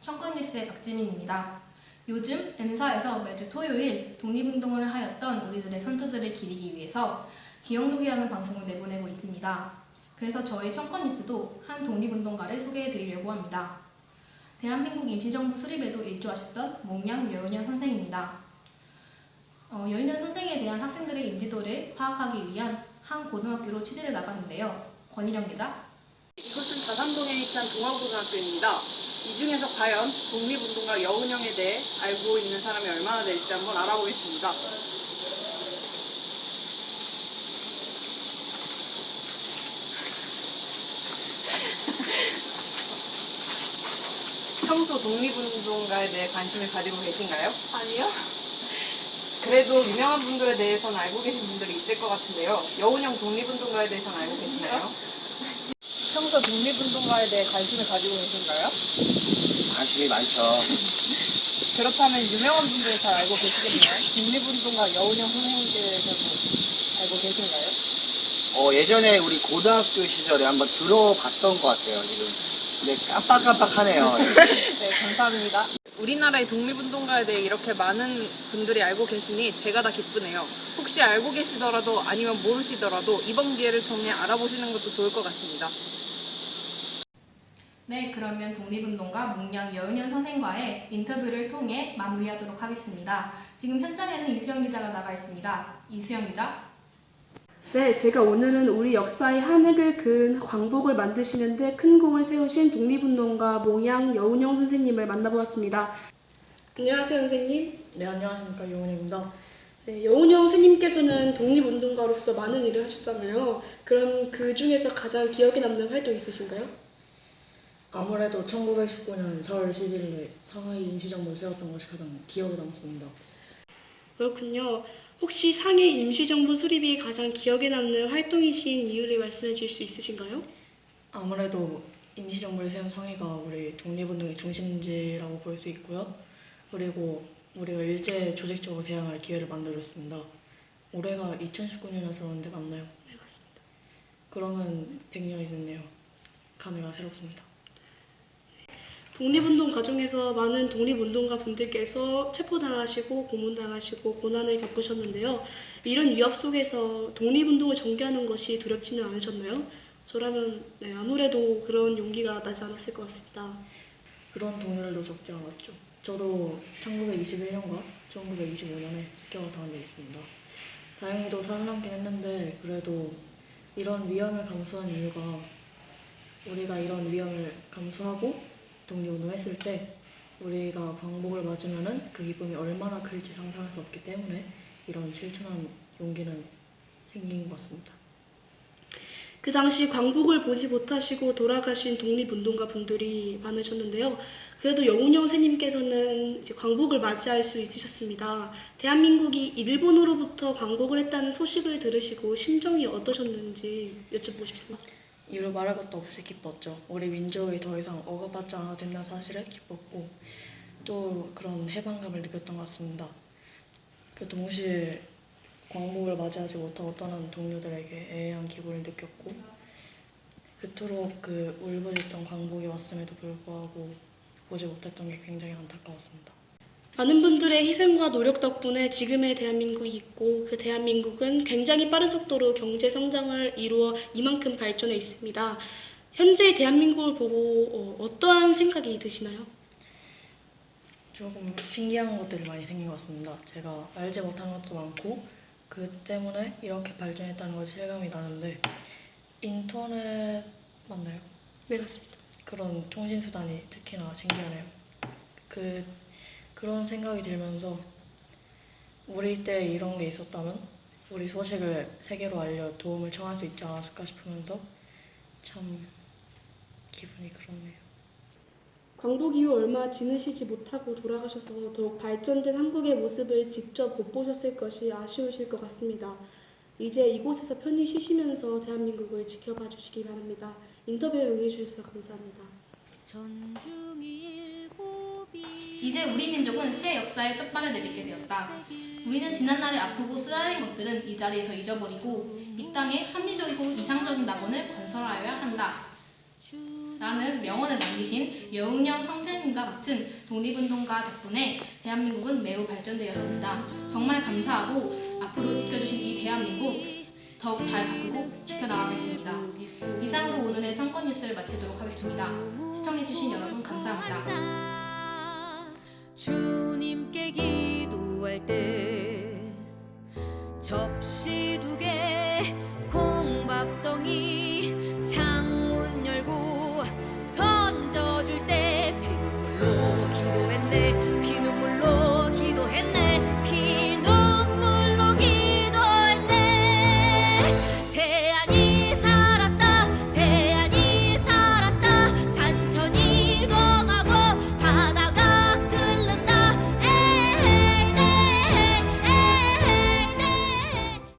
청건뉴스의 박지민입니다. 요즘 M사에서 매주 토요일 독립운동을 하였던 우리들의 선조들을 기리기 위해서 기억록이라는 방송을 내보내고 있습니다. 그래서 저희 청건뉴스도 한 독립운동가를 소개해드리려고 합니다. 대한민국 임시정부 수립에도 일조하셨던 몽양 여은현 선생입니다. 어, 여은현 선생에 대한 학생들의 인지도를 파악하기 위한 한 고등학교로 취재를 나갔는데요. 권희령 기자. 이곳은 다산동에 위치한 동아고등학교입니다. 이 중에서 과연 독립운동가 여운형에 대해 알고 있는 사람이 얼마나 될지 한번 알아보겠습니다. 평소 독립운동가에 대해 관심을 가지고 계신가요? 아니요. 그래도 유명한 분들에 대해서는 알고 계신 분들이 있을 것 같은데요. 여운형 독립운동가에 대해서는 알고 계시나요? 평소 독립운동가에 대해 관심을 가지고 계신가요? 관심이 많죠. 그렇다면 유명한 분들 잘 알고 계시겠나요? 독립운동가 여운형 선생님께 대해서는 알고 계신가요? 어, 예전에 우리 고등학교 시절에 한번 들어봤던 것 같아요, 지금. 근데 깜빡깜빡하네요. 네, 감사합니다. 우리나라의 독립운동가에 대해 이렇게 많은 분들이 알고 계시니 제가 다 기쁘네요. 혹시 알고 계시더라도 아니면 모르시더라도 이번 기회를 통해 알아보시는 것도 좋을 것 같습니다. 네, 그러면 독립운동가 몽양 여은현 선생과의 인터뷰를 통해 마무리하도록 하겠습니다. 지금 현장에는 이수영 기자가 나가 있습니다. 이수영 기자. 네, 제가 오늘은 우리 역사의 한 획을 그은 광복을 만드시는데 큰 공을 세우신 독립운동가 몽양 여운영 선생님을 만나보았습니다. 안녕하세요, 선생님. 네, 안녕하십니까. 요원입니다. 네, 여운영 선생님께서는 독립운동가로서 많은 일을 하셨잖아요. 그럼 그 중에서 가장 기억에 남는 활동 있으신가요? 아무래도 1919년 4월 11일에 상하이 임시정부를 세웠던 것이 가장 기억에 남습니다. 그렇군요. 혹시 상해 임시정부 수립이 가장 기억에 남는 활동이신 이유를 말씀해 주실 수 있으신가요? 아무래도 임시정부를 세운 상해가 우리 독립운동의 중심지라고 볼 수 있고요. 그리고 우리가 일제 조직적으로 대항할 기회를 만들어줬습니다. 올해가 2019년이라서 그런데 맞나요? 네, 맞습니다. 그러면 100년이 됐네요. 감회가 새롭습니다. 독립운동 과정에서 많은 독립운동가 분들께서 체포당하시고 고문당하시고 고난을 겪으셨는데요. 이런 위협 속에서 독립운동을 전개하는 것이 두렵지는 않으셨나요? 저라면 네, 아무래도 그런 용기가 나지 않았을 것 같습니다. 그런 동요들도 적지 않았죠. 저도 1921년과 1925년에 습격을 당한 적이 있습니다. 다행히도 살아남긴 했는데 그래도 이런 위험을 감수한 이유가 우리가 이런 위험을 감수하고 독립운동을 했을 때 우리가 광복을 맞으면은 그 기쁨이 얼마나 클지 상상할 수 없기 때문에 이런 실천한 용기는 생긴 것 같습니다. 그 당시 광복을 보지 못하시고 돌아가신 독립운동가 분들이 많으셨는데요. 그래도 영운영 선생님께서는 이제 광복을 맞이할 수 있으셨습니다. 대한민국이 일본으로부터 광복을 했다는 소식을 들으시고 심정이 어떠셨는지 여쭤보고 싶습니다. 이유를 말할 것도 없이 기뻤죠. 우리 민족이 더 이상 억압받지 않아도 된다는 사실에 기뻤고 또 그런 해방감을 느꼈던 것 같습니다. 그 동시에 광복을 맞이하지 못하고 떠난 동료들에게 애매한 기분을 느꼈고 그토록 그 울부짖던 광복이 왔음에도 불구하고 보지 못했던 게 굉장히 안타까웠습니다. 많은 분들의 희생과 노력 덕분에 지금의 대한민국이 있고 그 대한민국은 굉장히 빠른 속도로 경제 성장을 이루어 이만큼 발전해 있습니다. 현재 대한민국을 보고 어, 어떠한 생각이 드시나요? 조금 신기한 것들이 많이 생긴 것 같습니다. 제가 알지 못한 것도 많고 그 때문에 이렇게 발전했다는 걸 실감이 나는데 인터넷 맞나요? 네, 맞습니다. 그런 통신 수단이 특히나 신기하네요. 그 그런 생각이 들면서 우리 때 이런 게 있었다면 우리 소식을 세계로 알려 도움을 청할 수 있지 않았을까 싶으면서 참 기분이 그렇네요. 광복 이후 얼마 지내시지 못하고 돌아가셔서 더욱 발전된 한국의 모습을 직접 못 보셨을 것이 아쉬우실 것 같습니다. 이제 이곳에서 편히 쉬시면서 대한민국을 지켜봐 주시기 바랍니다. 인터뷰에 응해주셔서 감사합니다. 이제 우리 민족은 새 역사의 첫 발을 내딛게 되었다. 우리는 지난날의 아프고 쓰라린 것들은 이 자리에서 잊어버리고 이 땅에 합리적이고 이상적인 낙원을 건설하여야 한다. 나는 명언을 남기신 여운형 선생님과 같은 독립운동가 덕분에 대한민국은 매우 발전되었습니다. 정말 감사하고 앞으로 지켜주신 이 대한민국 더욱 잘 바꾸고 지켜나가겠습니다. 이상으로 오늘의 청건 뉴스를 마치도록 하겠습니다. 시청해주신 여러분 감사합니다. 주님께 기